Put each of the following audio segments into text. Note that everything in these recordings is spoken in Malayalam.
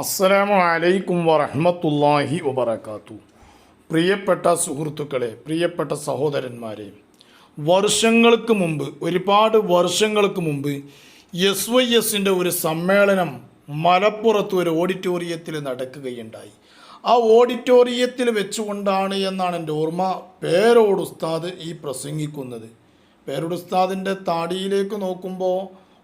അസ്സലാമു അലൈക്കും വറഹ്മത്തുള്ളാഹി വബറകാത്തു. പ്രിയപ്പെട്ട സുഹൃത്തുക്കളെ പ്രിയപ്പെട്ട സഹോദരന്മാരെ വർഷങ്ങൾക്ക് മുമ്പ് ഒരുപാട് വർഷങ്ങൾക്ക് മുമ്പ് എസ് വൈ എസിന്റെ ഒരു സമ്മേളനം മലപ്പുറത്ത് ഒരു ഓഡിറ്റോറിയത്തിൽ നടക്കുകയുണ്ടായി. ആ ഓഡിറ്റോറിയത്തിൽ വെച്ചുകൊണ്ടാണ് എന്നാണ് എന്റെ ഓർമ്മ. പേരോട് ഉസ്താദ് ഈ പ്രസംഗിക്കുന്നത്. പേരോട് ഉസ്താദിന്റെ താടിയിലേക്ക് നോക്കുമ്പോൾ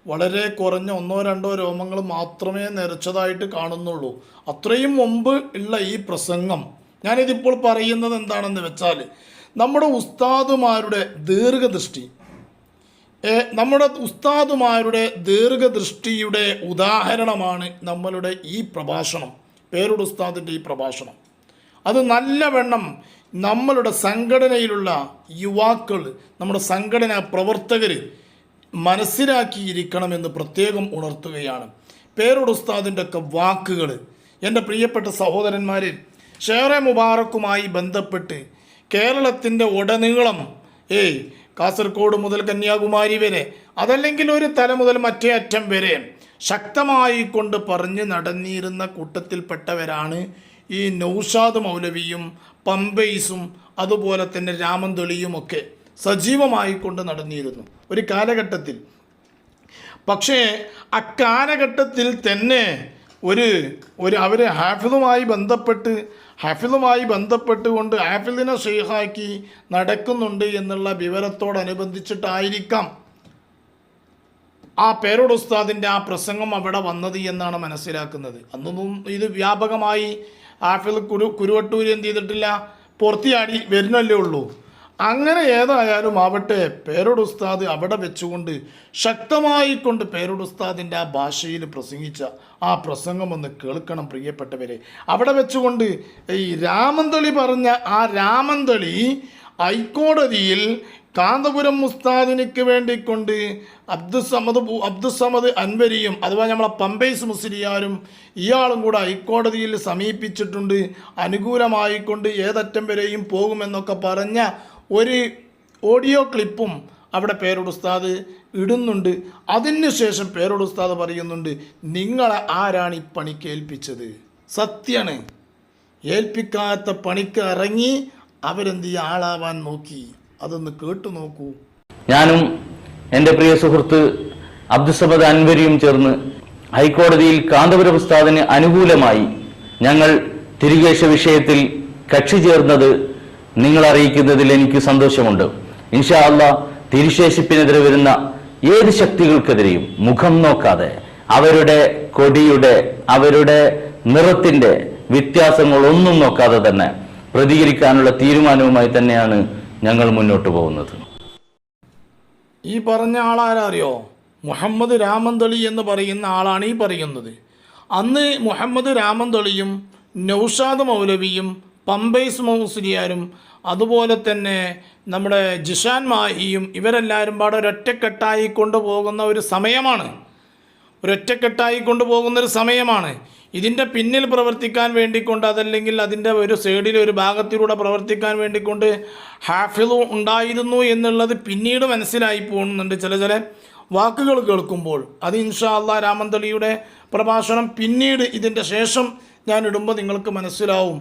വളരെ കുറഞ്ഞ ഒന്നോ രണ്ടോ രോമങ്ങൾ മാത്രമേ നിരച്ചതായിട്ട് കാണുന്നുള്ളൂ. അത്രയും മുമ്പ് ഉള്ള ഈ പ്രസംഗം ഞാനിതിപ്പോൾ പറയുന്നത് എന്താണെന്ന് വെച്ചാൽ നമ്മുടെ ഉസ്താദുമാരുടെ ദീർഘദൃഷ്ടി. നമ്മുടെ ഉസ്താദുമാരുടെ ദീർഘദൃഷ്ടിയുടെ ഉദാഹരണമാണ് നമ്മളുടെ ഈ പ്രഭാഷണം. പേരുടെ ഉസ്താദിന്റെ ഈ പ്രഭാഷണം. അത് നല്ലവണ്ണം നമ്മളുടെ സംഘടനയിലുള്ള യുവാക്കൾ നമ്മുടെ സംഘടനാ പ്രവർത്തകർ മനസ്സിലാക്കിയിരിക്കണമെന്ന് പ്രത്യേകം ഉണർത്തുകയാണ്. പേരുടെ ഒക്കെ വാക്കുകൾ എന്റെ പ്രിയപ്പെട്ട സഹോദരന്മാരെ ഷേറെ മുബാറക്കുമായി ബന്ധപ്പെട്ട് കേരളത്തിന്റെ ഉടനീളം ഏയ് കാസർഗോഡ് മുതൽ കന്യാകുമാരി വരെ അതല്ലെങ്കിൽ ഒരു തല മുതൽ മറ്റേ അറ്റം വരെ ശക്തമായി കൊണ്ട് പറഞ്ഞു നടന്നിരുന്ന കൂട്ടത്തിൽപ്പെട്ടവരാണ് ഈ നൗഷാദ് മൗലവിയും പമ്പൈസും അതുപോലെ തന്നെ രാമന്തൊളിയുമൊക്കെ സജീവമായി കൊണ്ട് നടന്നിരുന്നു. ഒരു കാലഘട്ടത്തിൽ. പക്ഷേ അക്കാലഘട്ടത്തിൽ തന്നെ ഒരു ഒരു അവർ ഹാഫിളുമായി ബന്ധപ്പെട്ട് ഹാഫിളുമായി ബന്ധപ്പെട്ടുകൊണ്ട് ഹാഫിളിനെ ഷെയ്ഹാക്കി നടക്കുന്നുണ്ട് എന്നുള്ള വിവരത്തോടനുബന്ധിച്ചിട്ടായിരിക്കാം ആ പേരോട് ഉസ്താദിന്റെ ആ പ്രസംഗം അവിടെ വന്നത് എന്നാണ് മനസ്സിലാക്കുന്നത്. അന്നൊന്നും ഇത് വ്യാപകമായി ഹാഫിൾ കുരു കുരുവട്ടൂര് എന്ത് ചെയ്തിട്ടില്ല? പുറത്തിയാടി വരുന്നല്ലേ ഉള്ളൂ. അങ്ങനെ ഏതായാലും ആവട്ടെ പേരുടുസ്താദ് അവിടെ വെച്ചുകൊണ്ട് ശക്തമായി കൊണ്ട് പേരോട് ഉസ്താദിന്റെ ആ ഭാഷയിൽ പ്രസംഗിച്ച ആ പ്രസംഗം ഒന്ന് കേൾക്കണം പ്രിയപ്പെട്ടവരെ. അവിടെ വെച്ചുകൊണ്ട് ഈ രാമന്തളി പറഞ്ഞ ആ രാമന്തളി ഹൈക്കോടതിയിൽ കാന്തപുരം മുസ്താദിനിക്ക് വേണ്ടിക്കൊണ്ട് അബ്ദുസമദ് അബ്ദുസമദ് അൻവരിയും അഥവാ നമ്മളെ പമ്പൈസ് മുസ്ലിയാരും ഇയാളും കൂടെ ഹൈക്കോടതിയിൽ സമീപിച്ചിട്ടുണ്ട്. അനുകൂലമായിക്കൊണ്ട് ഏതറ്റം വരെയും പോകുമെന്നൊക്കെ പറഞ്ഞ ഒരു ഓഡിയോ ക്ലിപ്പും അവിടെ പേരോട് ഉസ്താദ് ഇടുന്നുണ്ട്. അതിനുശേഷം പേരോട് ഉസ്താദ് പറയുന്നുണ്ട് നിങ്ങളെ ആരാണ് ഈ പണിക്ക് ഏൽപ്പിച്ചത്? സത്യാണ്. ഏൽപ്പിക്കാത്ത പണിക്ക് ഇറങ്ങി അവരെന്ത് ആളാവാൻ നോക്കി. അതൊന്ന് കേട്ടു നോക്കൂ. ഞാനും എന്റെ പ്രിയ സുഹൃത്ത് അബ്ദുസബദ് അൻവരിയും ചേർന്ന് ഹൈക്കോടതിയിൽ കാന്തപുരം ഉസ്താദിന് അനുകൂലമായി ഞങ്ങൾ തിരികേശ വിഷയത്തിൽ കക്ഷി ചേർന്നത് നിങ്ങൾ അറിയിക്കുന്നതിൽ എനിക്ക് സന്തോഷമുണ്ട്. ഇൻഷാ അല്ല തിരുശേഷിപ്പിനെതിരെ വരുന്ന ഏത് ശക്തികൾക്കെതിരെയും മുഖം നോക്കാതെ അവരുടെ കൊടിയുടെ അവരുടെ നിറത്തിന്റെ വ്യത്യാസങ്ങൾ ഒന്നും നോക്കാതെ തന്നെ പ്രതികരിക്കാനുള്ള തീരുമാനവുമായി തന്നെയാണ് ഞങ്ങൾ മുന്നോട്ട് പോകുന്നത്. ഈ പറഞ്ഞ ആളാരറിയോ? മുഹമ്മദ് രാമന്തളി എന്ന് പറയുന്ന ആളാണ് ഈ പറയുന്നത്. അന്ന് മുഹമ്മദ് രാമന്തളിയും നൗഷാദ് മൗലവിയും പമ്പൈസ് മൗസുലിയാരും അതുപോലെ തന്നെ നമ്മുടെ ജിഷാൻ മാഹിയും ഇവരെല്ലാവരും പാടെ ഒരൊറ്റക്കെട്ടായി കൊണ്ടുപോകുന്ന ഒരു സമയമാണ്. ഒരൊറ്റക്കെട്ടായി കൊണ്ടുപോകുന്ന ഒരു സമയമാണ്. ഇതിന്റെ പിന്നിൽ പ്രവർത്തിക്കാൻ വേണ്ടിക്കൊണ്ട് അതല്ലെങ്കിൽ അതിന്റെ ഒരു സൈഡിൽ ഒരു ഭാഗത്തിലൂടെ പ്രവർത്തിക്കാൻ വേണ്ടിക്കൊണ്ട് ഹാഫിളു ഉണ്ടായിരുന്നു എന്നുള്ളത് പിന്നീട് മനസ്സിലായി പോകുന്നുണ്ട്. ചില ചില വാക്കുകൾ കേൾക്കുമ്പോൾ അത് ഇൻഷാ അള്ളാ രാമന്തളിയുടെ പ്രഭാഷണം പിന്നീട് ഇതിന്റെ ശേഷം ഞാൻ ഇടുമ്പോൾ നിങ്ങൾക്ക് മനസ്സിലാവും.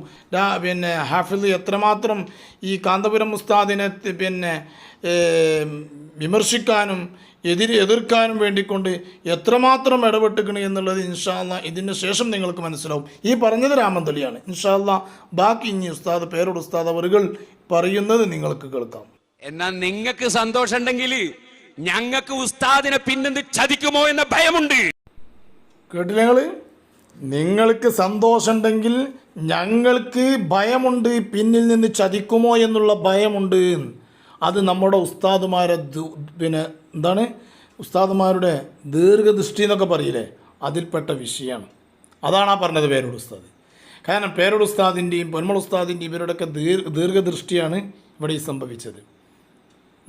പിന്നെ ഹാഫിദ് എത്രമാത്രം ഈ കാന്തപുരം ഉസ്താദിനെ പിന്നെ വിമർശിക്കാനും എതിരെ എതിർക്കാനും വേണ്ടിക്കൊണ്ട് എത്രമാത്രം ഇടപെട്ടിക്കണ് എന്നുള്ളത് ഇൻഷാല്ല ഇതിന് ശേഷം നിങ്ങൾക്ക് മനസ്സിലാവും. ഈ പറഞ്ഞത് രാമന്തളിയാണ് ഇൻഷാല്ല ബാക്കി ഇനി ഉസ്താദ് പേരോട് ഉസ്താദ് അവറുകൾ പറയുന്നത് നിങ്ങൾക്ക് കേൾക്കാം. എന്നാൽ നിങ്ങൾക്ക് സന്തോഷമുണ്ടെങ്കിൽ ഞങ്ങൾക്ക് ഉസ്താദിനെ പിന്നെന്ത് ചതിക്കുമോ എന്ന ഭയമുണ്ട്. കേട്ടില്ല നിങ്ങൾക്ക് സന്തോഷമുണ്ടെങ്കിൽ ഞങ്ങൾക്ക് ഭയമുണ്ട് പിന്നിൽ നിന്ന് ചതിക്കുമോ എന്നുള്ള ഭയമുണ്ട്. അത് നമ്മുടെ ഉസ്താദുമാരെ പിന്നെ എന്താണ്? ഉസ്താദുമാരുടെ ദീർഘദൃഷ്ടി എന്നൊക്കെ പറയില്ലേ? അതിൽപ്പെട്ട വിഷയമാണ്. അതാണ് ആ പറഞ്ഞത് പേരോട് ഉസ്താദ്. കാരണം പേരോട് ഉസ്താദിന്റെയും പൊന്മൾ ഉസ്താദിന്റെയും ഇവരുടെയൊക്കെ ദീർ ദീർഘദൃഷ്ടിയാണ് ഇവിടെ ഈ സംഭവിച്ചത്.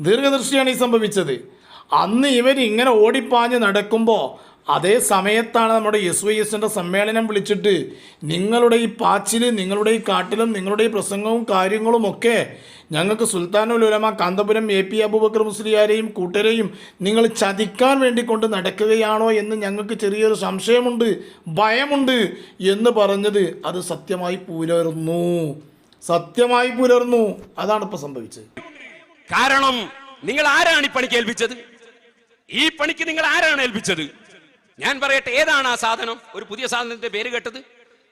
ദീർഘദൃഷ്ടിയാണ് ഈ സംഭവിച്ചത്. അന്ന് ഇവർ ഇങ്ങനെ ഓടിപ്പാഞ്ഞ് നടക്കുമ്പോൾ അതേ സമയത്താണ് നമ്മുടെ എസ് വൈ എസിന്റെ സമ്മേളനം വിളിച്ചിട്ട് നിങ്ങളുടെ ഈ പാച്ചിൽ നിങ്ങളുടെ ഈ കാട്ടിലും നിങ്ങളുടെ ഈ പ്രസംഗവും കാര്യങ്ങളും ഒക്കെ ഞങ്ങൾക്ക് സുൽത്താനുൽ ഉലമ കാന്തപുരം എ പി അബൂബക്കർ മുസ്ലിയാരെയും കൂട്ടരെയും നിങ്ങൾ ചതിക്കാൻ വേണ്ടി കൊണ്ട് നടക്കുകയാണോ എന്ന് ഞങ്ങൾക്ക് ചെറിയൊരു സംശയമുണ്ട് ഭയമുണ്ട് എന്ന് പറഞ്ഞത് അത് സത്യമായി പുലർന്നു. സത്യമായി പുലർന്നു. അതാണ് ഇപ്പോൾ സംഭവിച്ചത്. കാരണം നിങ്ങൾ ആരാണ് ഈ പണിക്ക് ഏൽപ്പിച്ചത്? ഈ പണിക്ക് നിങ്ങൾ ആരാണ് ഏൽപ്പിച്ചത്? ഞാൻ പറയട്ടെ ഏതാണ് ആ സാധനം? ഒരു പുതിയ സാധനത്തിന്റെ പേര് കേട്ടത്?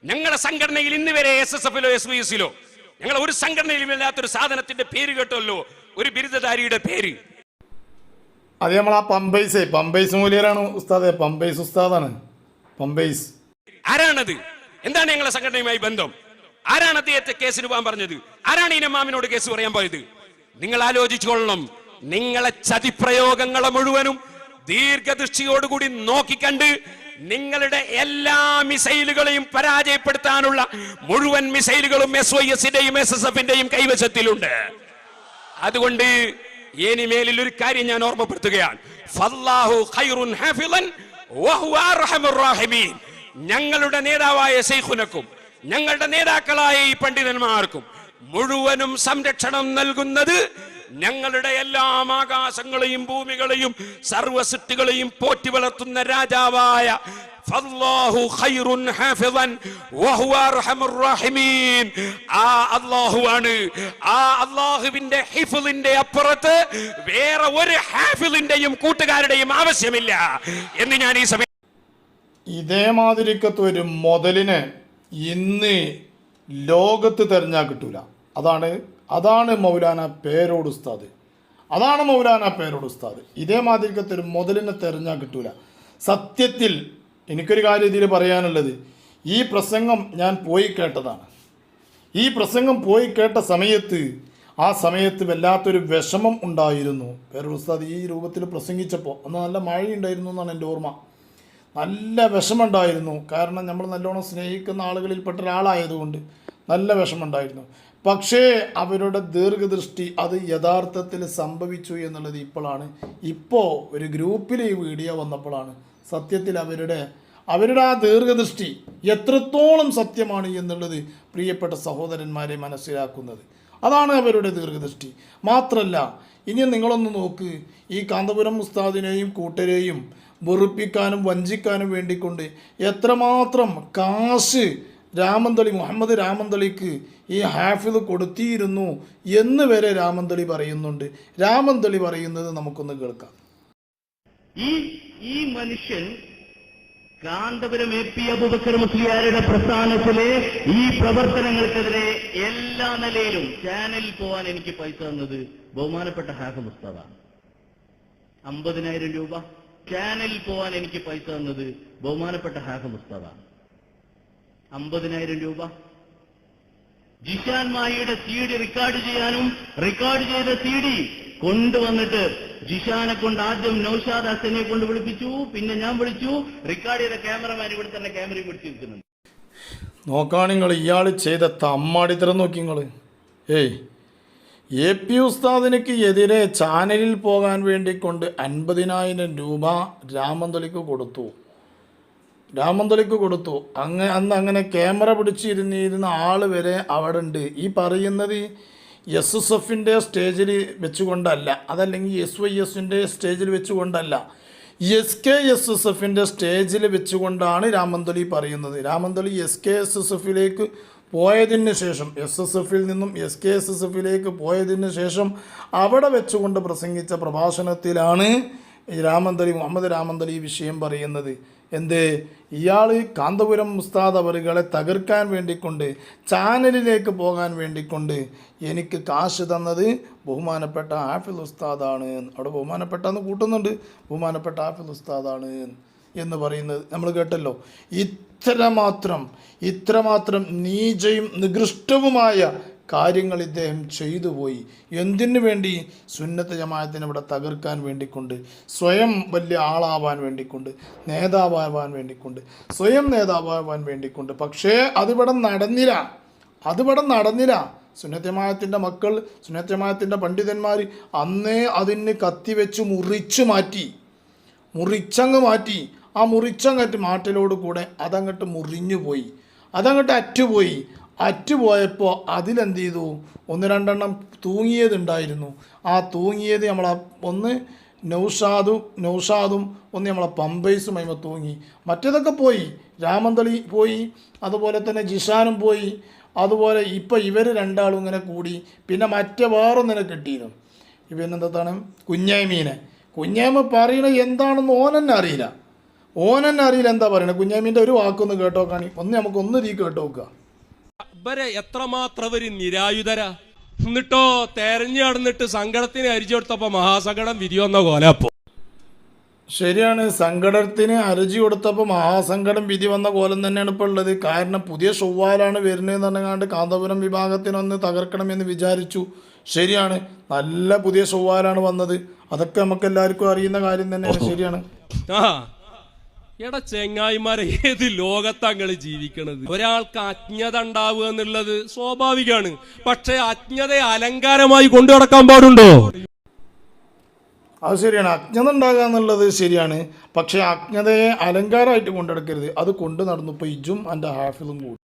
ഞങ്ങളുടെ സംഘടനയിൽ ഇന്ന് വരെ എസ് എസ് എഫിലോ എസ് വി എസിലോ ഞങ്ങൾ ഒരു സംഘടനയിലും ഇല്ലാത്തൊരു സാധനത്തിന്റെ പേര് കേട്ടല്ലോ ഒരു ബിരുദധാരിയുടെ പേര്. അത് നമ്മൾ ആ പമ്പൈസേ പമ്പൈസ് മൂല്യരാണ് ഉസ്താദേ പമ്പൈസ് ഉസ്താദാണ് പമ്പൈസ്. ആരാണത്? എന്താണ് ഞങ്ങളുടെ സംഘടനയുമായി ബന്ധം? ആരാണ് അദ്ദേഹത്തെ കേസിന് പോകാൻ പറഞ്ഞത്? ആരാണ് ഈ മാമിനോട് കേസ് പറയാൻ പോയത്? നിങ്ങൾ ആലോചിച്ചുകൊള്ളണം നിങ്ങളെ ചതിപ്രയോഗങ്ങളെ മുഴുവനും ദീർഘദൃഷ്ടിയോടുകൂടി നോക്കിക്കണ്ട് നിങ്ങളുടെ എല്ലാ മിസൈലുകളെയും പരാജയപ്പെടുത്താനുള്ള മുഴുവൻ മിസൈലുകളും എസ് വൈ എസിന്റെയും എസ് എസ് എഫിന്റെയും കൈവശത്തിലുണ്ട് അതുകൊണ്ട് ഇനിമേലിൽ ഒരു കാര്യം ഞാൻ ഓർമ്മപ്പെടുത്തുകയാണ് ഖൈറുൻ ഹാഫിളൻ. ഞങ്ങളുടെ നേതാവായ ശൈഖുനക്കും ഞങ്ങളുടെ നേതാക്കളായ ഈ പണ്ഡിതന്മാർക്കും മുഴുവനും സംരക്ഷണം നൽകുന്നത് ഞങ്ങളുടെ എല്ലാ ആകാശങ്ങളെയും ഭൂമികളെയും സർവസൃഷ്ടികളെയും പോറ്റി വളർത്തുന്ന രാജാവായ ഫല്ലാഹു ഖൈറുൻ ഹാഫിളൻ വഹുവ അർഹമുർ റഹീമീൻ. ആ അല്ലാഹുവാണ്. ആ അള്ളാഹുവിന്റെ ഹിഫിളിന്റെ അപ്പുറത്ത് വേറെ ഒരു ഹാഫിളിന്റെയും കൂട്ടുകാരുടെയും ആവശ്യമില്ല എന്ന് ഞാൻ ഈ സമയം ഇതേമാതിരിക്കത്തെ ഒരു മുതലിനെ ഇന്ന് ലോകത്ത് തെരഞ്ഞാൽ കിട്ടൂല. അതാണ് അതാണ് മൗലാന പേരോട് ഉസ്താദ്. അതാണ് മൗലാന പേരോട് ഉസ്താദ്. ഇതേമാതിരിക്കത്തെ ഒരു മുതലിനെ തെരഞ്ഞാൽ കിട്ടൂല. സത്യത്തിൽ എനിക്കൊരു കാര്യം ഇതിൽ പറയാനുള്ളത്. ഈ പ്രസംഗം ഞാൻ പോയി കേട്ടതാണ്. ഈ പ്രസംഗം പോയി കേട്ട സമയത്ത് ആ സമയത്ത് വല്ലാത്തൊരു വിഷമം ഉണ്ടായിരുന്നു. പേരോട് ഉസ്താദ് ഈ രൂപത്തിൽ പ്രസംഗിച്ചപ്പോൾ അന്ന് നല്ല മഴയുണ്ടായിരുന്നു എന്നാണ് എന്റെ ഓർമ്മ. നല്ല വിഷമമുണ്ടായിരുന്നു. കാരണം നമ്മൾ നല്ലോണം സ്നേഹിക്കുന്ന ആളുകളിൽപ്പെട്ട ഒരാളായതുകൊണ്ട് നല്ല വിഷമമുണ്ടായിരുന്നു. പക്ഷേ അവരുടെ ദീർഘദൃഷ്ടി അത് യഥാർത്ഥത്തിൽ സംഭവിച്ചു എന്നുള്ളത് ഇപ്പോഴാണ്. ഇപ്പോൾ ഒരു ഗ്രൂപ്പിൽ ഈ വീഡിയോ വന്നപ്പോഴാണ്. സത്യത്തിൽ അവരുടെ അവരുടെ ആ ദീർഘദൃഷ്ടി എത്രത്തോളം സത്യമാണ് എന്നുള്ളത് പ്രിയപ്പെട്ട സഹോദരന്മാരെ മനസ്സിലാക്കുന്നത്. അതാണ് അവരുടെ ദീർഘദൃഷ്ടി. മാത്രമല്ല ഇനി നിങ്ങളൊന്ന് നോക്ക്. ഈ കാന്തപുരം ഉസ്താദിനെയും കൂട്ടരെയും വെറുപ്പിക്കാനും വഞ്ചിക്കാനും വേണ്ടിക്കൊണ്ട് എത്രമാത്രം കാശ് രാമന്തളി മുഹമ്മദ് രാമന്തളിക്ക് ഈ ഹാഫിദ് കൊടുത്തിയിരുന്നു എന്ന് വരെ രാമന്തളി പറയുന്നുണ്ട്. രാമന്തളി പറയുന്നത് നമുക്കൊന്ന് കേൾക്കാം. ഈ ഈ മനുഷ്യൻ കാന്തപുരം എ പി അബുബക്കർ മുസ്ലിയാരുടെ പ്രസ്ഥാനത്തിലെ ഈ പ്രവർത്തനങ്ങൾക്കെതിരെ എല്ലാ നിലയിലും ചാനലിൽ പോവാൻ എനിക്ക് പൈസ തന്നത് ബഹുമാനപ്പെട്ട ഹാഫ് മുസ്തഫാണ് അമ്പതിനായിരം രൂപ ചാനലിൽ പോവാൻ എനിക്ക് പൈസ തന്നത് ബഹുമാനപ്പെട്ട ഹാഫ് മുസ്തഫാണ് അമ്പതിനായിരം രൂപ. ജിഷാൻ മായിയുടെ സി ഡി റെക്കോർഡ് ചെയ്യാനും റെക്കോർഡ് ചെയ്ത സി ഡി കൊണ്ടുവന്നിട്ട് ജിഷാനെ കൊണ്ട് ആദ്യം നൌഷാദ് ഹസനെ കൊണ്ട് വിളിപ്പിച്ചു പിന്നെ ഞാൻ വിളിച്ചു. റെക്കോർഡ് ചെയ്ത ക്യാമറമാൻ ഇവിടെ തന്നെ ക്യാമറയും പിടിച്ചിരിക്കുന്നുണ്ട് നോക്കാണ് നിങ്ങൾ ഇയാൾ ചെയ്ത തമ്മാടിത്തരം നോക്കി നിങ്ങൾ ഏയ് എ പി ഉസ്താദിനക്ക് എതിരെ ചാനലിൽ പോകാൻ വേണ്ടി കൊണ്ട് അൻപതിനായിരം രൂപ രാമന്തളിക്ക് കൊടുത്തു. രാമന്തളിക്ക് കൊടുത്തു. അങ്ങ് അന്ന് അങ്ങനെ ക്യാമറ പിടിച്ചിരുന്നിരുന്ന ആൾ വരെ അവിടെ ഉണ്ട് ഈ പറയുന്നത് എസ് എസ് എഫിന്റെ സ്റ്റേജിൽ വെച്ചുകൊണ്ടല്ല. അതല്ലെങ്കിൽ എസ് വൈ എസിന്റെ സ്റ്റേജിൽ വെച്ചുകൊണ്ടല്ല. എസ് കെ എസ് എസ് എഫിന്റെ സ്റ്റേജിൽ വെച്ചുകൊണ്ടാണ് രാമന്തളി പറയുന്നത്. Ramanthali S K S S എഫിലേക്ക് പോയതിന് ശേഷം എസ് എസ് എഫിൽ നിന്നും എസ് കെ എസ് എസ് എഫിലേക്ക് പോയതിന് ശേഷം അവിടെ വെച്ചുകൊണ്ട് പ്രസംഗിച്ച പ്രഭാഷണത്തിലാണ് രാമന്തളി മുഹമ്മദ് രാമന്തളി വിഷയം പറയുന്നത്. എന്ത്? ഇയാൾ കാന്തപുരം മുസ്താദ് അവറുകളെ തകർക്കാൻ വേണ്ടിക്കൊണ്ട് ചാനലിലേക്ക് പോകാൻ വേണ്ടിക്കൊണ്ട് എനിക്ക് കാശ് തന്നത് ബഹുമാനപ്പെട്ട ആഫിൽ ഉസ്താദാണ്. അവിടെ ബഹുമാനപ്പെട്ട എന്ന് കൂട്ടുന്നുണ്ട്. ബഹുമാനപ്പെട്ട ആഫിൽ ഉസ്താദാണ് എന്ന് പറയുന്നത്. നമ്മൾ കേട്ടല്ലോ. ഇത്രമാത്രം ഇത്രമാത്രം നീചയും നികൃഷ്ടവുമായ കാര്യങ്ങൾ ഇദ്ദേഹം ചെയ്തു പോയി. എന്തിനു വേണ്ടി? സുന്നത്ത് ജമാഅത്തിനെ ഇവിടെ തകർക്കാൻ വേണ്ടിക്കൊണ്ട് സ്വയം വലിയ ആളാവാൻ വേണ്ടിക്കൊണ്ട് നേതാവാവാൻ വേണ്ടിക്കൊണ്ട് സ്വയം നേതാവാവാൻ വേണ്ടിക്കൊണ്ട്. പക്ഷേ അതിവിടെ നടന്നില്ല. അതിവിടെ നടന്നില്ല. സുന്നത്യമായത്തിന്റെ മക്കൾ സുന്നത്യമായത്തിന്റെ പണ്ഡിതന്മാർ അന്നേ അതിന് കത്തിവെച്ച് മുറിച്ചു മാറ്റി. മുറിച്ചങ്ങ് മാറ്റി. ആ മുറിച്ചങ്ങറ്റ് മാറ്റലോട് കൂടെ അതങ്ങട്ട് മുറിഞ്ഞു പോയി അതങ്ങട്ട് അറ്റുപോയി. അറ്റുപോയപ്പോൾ അതിലെന്ത് ചെയ്തു ഒന്ന് രണ്ടെണ്ണം തൂങ്ങിയതുണ്ടായിരുന്നു. ആ തൂങ്ങിയത് നമ്മളെ ഒന്ന് നൗഷാദും നൗഷാദും ഒന്ന് നമ്മളെ പമ്പൈസും അതിമ തൂങ്ങി. മറ്റേതൊക്കെ പോയി? രാമന്തളി പോയി അതുപോലെ തന്നെ ജിഷാനും പോയി അതുപോലെ ഇപ്പം ഇവർ രണ്ടാളും ഇങ്ങനെ കൂടി പിന്നെ മറ്റേ വേറൊന്നിനെ കിട്ടിയിരുന്നു. ഇവനെന്താണ് കുഞ്ഞായ്മീനെ. കുഞ്ഞായ്മ പറയണത് എന്താണെന്ന് ഓനെന്നെ അറിയില്ല. ഓനെന്നെ അറിയില്ല എന്താ പറയണത്. കുഞ്ഞായ്മീന്റെ ഒരു വാക്കൊന്ന് കേട്ടോക്കാണി. ഒന്ന് നമുക്ക് ഒന്ന് തീ കേട്ടോക്കുക ഇവരെ എത്രമാത്രം അവർ നിരായുധരാ? എന്നിട്ടോ തെരഞ്ഞു നടന്നിട്ട് സങ്കടത്തിന് അരിച്ചു കൊടുത്തപ്പോ മഹാസങ്കടം വിധി വന്ന കോലപ്പോ ശരിയാണ് സങ്കടത്തിന് അരജി കൊടുത്തപ്പോൾ മഹാസങ്കടം വിധി വന്ന കോലം തന്നെയാണ് ഇപ്പോൾ ഉള്ളത്. കാരണം പുതിയ ചൊവ്വാലാണ് വരുന്നതെന്ന് പറഞ്ഞാണ്ട് കാന്തപുരം വിഭാഗത്തിനൊന്ന് തകർക്കണമെന്ന് വിചാരിച്ചു. ശരിയാണ് നല്ല പുതിയ ചൊവ്വാലാണ് വന്നത്. അതൊക്കെ നമുക്ക് എല്ലാവർക്കും അറിയുന്ന കാര്യം തന്നെയാണ്. ശരിയാണ്. ആ എടാ ചെങ്ങായിമാരെ ഏത് ലോകത്താണ് ജീവിക്കണത്? ഒരാൾക്ക് അജ്ഞത ഉണ്ടാവുക എന്നുള്ളത് സ്വാഭാവികമാണ്. പക്ഷെ അജ്ഞതയെ അലങ്കാരമായി കൊണ്ടു നടക്കാൻ പാടുണ്ടോ? അത് ശരിയാണ്. അജ്ഞത ഉണ്ടാകുക എന്നുള്ളത് ശരിയാണ്. പക്ഷേ അജ്ഞതയെ അലങ്കാരമായിട്ട് കൊണ്ടെടുക്കരുത് അത് കൊണ്ടു നടന്നു. ഇപ്പൊ ഇജും എന്റെ ഹാഫിലും കൂടി.